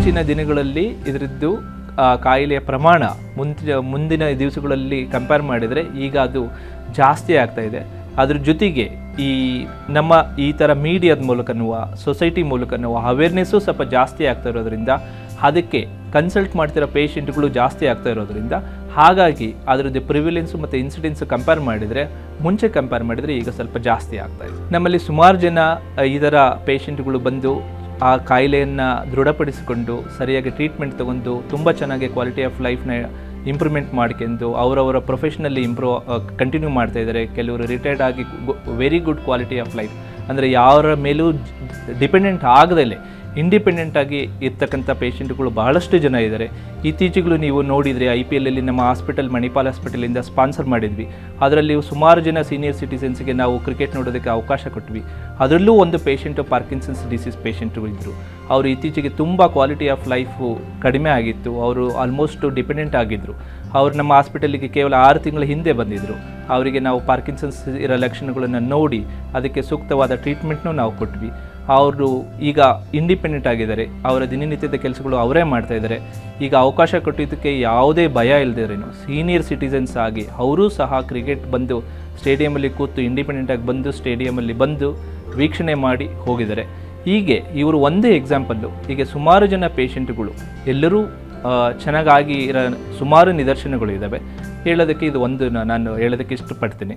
ಇತ್ತೀಚಿನ ದಿನಗಳಲ್ಲಿ ಇದರದ್ದು ಕಾಯಿಲೆಯ ಪ್ರಮಾಣ ಮುಂದಿನ ಮುಂದಿನ ದಿವಸಗಳಲ್ಲಿ ಕಂಪೇರ್ ಮಾಡಿದರೆ ಈಗ ಅದು ಜಾಸ್ತಿ ಆಗ್ತಾ ಇದೆ. ಅದ್ರ ಜೊತೆಗೆ ಈ ನಮ್ಮ ಈ ಥರ ಮೀಡಿಯಾದ ಮೂಲಕನೂ ಸೊಸೈಟಿ ಮೂಲಕನೂ ಅವೇರ್ನೆಸ್ಸು ಸ್ವಲ್ಪ ಜಾಸ್ತಿ ಆಗ್ತಾ ಇರೋದ್ರಿಂದ ಅದಕ್ಕೆ ಕನ್ಸಲ್ಟ್ ಮಾಡ್ತಿರೋ ಪೇಷೆಂಟ್ಗಳು ಜಾಸ್ತಿ ಆಗ್ತಾ ಇರೋದ್ರಿಂದ ಹಾಗಾಗಿ ಅದರದ್ದು ಪ್ರಿವಿಲೆನ್ಸು ಮತ್ತು ಇನ್ಸಿಡೆನ್ಸ್ ಕಂಪೇರ್ ಮಾಡಿದರೆ, ಮುಂಚೆ ಕಂಪೇರ್ ಮಾಡಿದರೆ ಈಗ ಸ್ವಲ್ಪ ಜಾಸ್ತಿ ಆಗ್ತಾ ಇದೆ. ನಮ್ಮಲ್ಲಿ ಸುಮಾರು ಜನ ಇದರ ಥರ ಪೇಷಂಟ್ಗಳು ಬಂದು ಆ ಕಾಯಿಲೆಯನ್ನು ದೃಢಪಡಿಸಿಕೊಂಡು ಸರಿಯಾಗಿ ಟ್ರೀಟ್ಮೆಂಟ್ ತಗೊಂಡು ತುಂಬ ಚೆನ್ನಾಗಿ ಕ್ವಾಲಿಟಿ ಆಫ್ ಲೈಫ್ನ ಇಂಪ್ರೂವ್ಮೆಂಟ್ ಮಾಡ್ಕೊಂಡು ಅವರವರ ಪ್ರೊಫೆಷನಲ್ಲಿ ಇಂಪ್ರೂವ್ ಕಂಟಿನ್ಯೂ ಮಾಡ್ತಾ ಇದ್ದಾರೆ. ಕೆಲವರು ರಿಟೈರ್ಡ್ ಆಗಿ very good quality of life ಅಂದರೆ ಯಾರ ಮೇಲೂ ಡಿಪೆಂಡೆಂಟ್ ಆಗದಲ್ಲೇ ಇಂಡಿಪೆಂಡೆಂಟ್ ಆಗಿ ಇರ್ತಕ್ಕಂಥ ಪೇಷಂಟ್ಗಳು ಬಹಳಷ್ಟು ಜನ ಇದ್ದಾರೆ. ಇತ್ತೀಚೆಗಳು ನೀವು ನೋಡಿದರೆ ಐ ಪಿ ಎಲ್ಲಲ್ಲಿ ನಮ್ಮ ಹಾಸ್ಪಿಟಲ್ ಮಣಿಪಾಲ್ ಹಾಸ್ಪಿಟಲಿಂದ ಸ್ಪಾನ್ಸರ್ ಮಾಡಿದ್ವಿ. ಅದರಲ್ಲಿ ಸುಮಾರು ಜನ ಸೀನಿಯರ್ ಸಿಟಿಸನ್ಸ್ಗೆ ನಾವು ಕ್ರಿಕೆಟ್ ನೋಡೋದಕ್ಕೆ ಅವಕಾಶ ಕೊಟ್ವಿ. ಅದರಲ್ಲೂ ಒಂದು ಪೇಷಂಟು ಪಾರ್ಕಿನ್ಸನ್ಸ್ ಡಿಸೀಸ್ ಪೇಷೆಂಟ್ಗಳು ಇದ್ದರು ಅವರು ಇತ್ತೀಚೆಗೆ ತುಂಬ ಕ್ವಾಲಿಟಿ ಆಫ್ ಲೈಫು ಕಡಿಮೆ ಆಗಿತ್ತು. ಅವರು ಆಲ್ಮೋಸ್ಟ್ ಡಿಪೆಂಡೆಂಟ್ ಆಗಿದ್ದರು ಅವರು ನಮ್ಮ ಹಾಸ್ಪಿಟಲಿಗೆ ಕೇವಲ ಆರು ತಿಂಗಳ ಹಿಂದೆ ಬಂದಿದ್ದರು ಅವರಿಗೆ ನಾವು ಪಾರ್ಕಿನ್ಸನ್ಸ್ ಇರೋ ಲಕ್ಷಣಗಳನ್ನು ನೋಡಿ ಅದಕ್ಕೆ ಸೂಕ್ತವಾದ ಟ್ರೀಟ್ಮೆಂಟ್ನೂ ನಾವು ಕೊಟ್ವಿ. ಅವರು ಈಗ ಇಂಡಿಪೆಂಡೆಂಟ್ ಆಗಿದ್ದಾರೆ. ಅವರ ದಿನನಿತ್ಯದ ಕೆಲಸಗಳು ಅವರೇ ಮಾಡ್ತಾ ಇದ್ದಾರೆ. ಈಗ ಅವಕಾಶ ಕೊಟ್ಟಿದ್ದಕ್ಕೆ ಯಾವುದೇ ಭಯ ಇಲ್ಲದಿರೇನು ಸೀನಿಯರ್ ಸಿಟಿಸನ್ಸ್ ಆಗಿ ಅವರೂ ಸಹ ಕ್ರಿಕೆಟ್ ಬಂದು ಸ್ಟೇಡಿಯಮಲ್ಲಿ ಕೂತು ಇಂಡಿಪೆಂಡೆಂಟ್ ಆಗಿ ಬಂದು ಸ್ಟೇಡಿಯಮಲ್ಲಿ ಬಂದು ವೀಕ್ಷಣೆ ಮಾಡಿ ಹೋಗಿದ್ದಾರೆ. ಹೀಗೆ ಇವರು ಒಂದೇ ಎಕ್ಸಾಂಪಲ್ಲು ಹೀಗೆ ಸುಮಾರು ಜನ ಪೇಷಂಟ್ಗಳು ಎಲ್ಲರೂ ಚೆನ್ನಾಗಾಗಿ ಇರೋ ಸುಮಾರು ನಿದರ್ಶನಗಳು ಇದ್ದಾವೆ. ಹೇಳೋದಕ್ಕೆ ಇದು ಒಂದು ನಾನು ಹೇಳೋದಕ್ಕೆ ಇಷ್ಟಪಡ್ತೀನಿ.